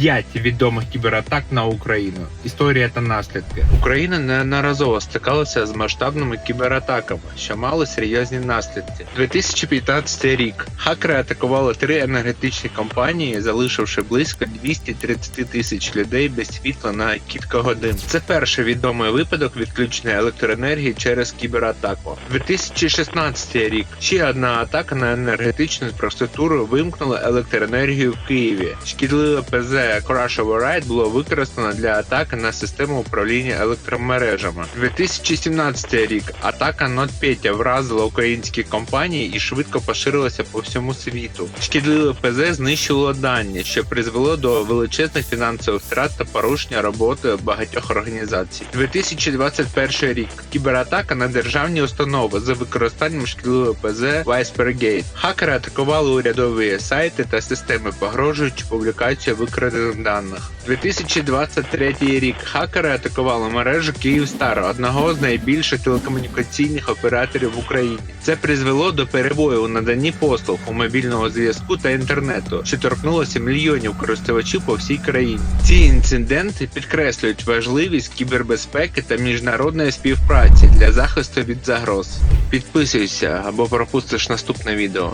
П'ять відомих кібератак на Україну. Історія та наслідки. Україна неодноразово стикалася з масштабними кібератаками, що мали серйозні наслідки. 2015 рік хакери атакували три енергетичні компанії, залишивши близько 230 тисяч людей без світла на кілька годин. Це перший відомий випадок відключення електроенергії через кібератаку. 2016 рік ще одна атака на енергетичну інфраструктуру вимкнула електроенергію в Києві. Шкідливе ПЗ Crash Override було використано для атаки на систему управління електромережами. 2017 рік атака NotPetya вразила українські компанії і швидко поширилася по всьому світу. Шкідливе ПЗ знищило дані, що призвело до величезних фінансових втрат та порушення роботи багатьох організацій. 2021 рік кібератака на державні установи за використанням шкідливого ПЗ Vicepergate. Хакери атакували урядові сайти та системи, погрожуючи публікацію викрадених даних. 2023 рік хакери атакували мережу Київстар, одного з найбільших телекомунікаційних операторів в Україні. Це призвело до перебою у наданні послуг у мобільного зв'язку та інтернету, що торкнулося мільйонів користувачів по всій країні. Ці інциденти підкреслюють важливість кібербезпеки та міжнародної співпраці для захисту від загроз. Підписуйся або пропустиш наступне відео.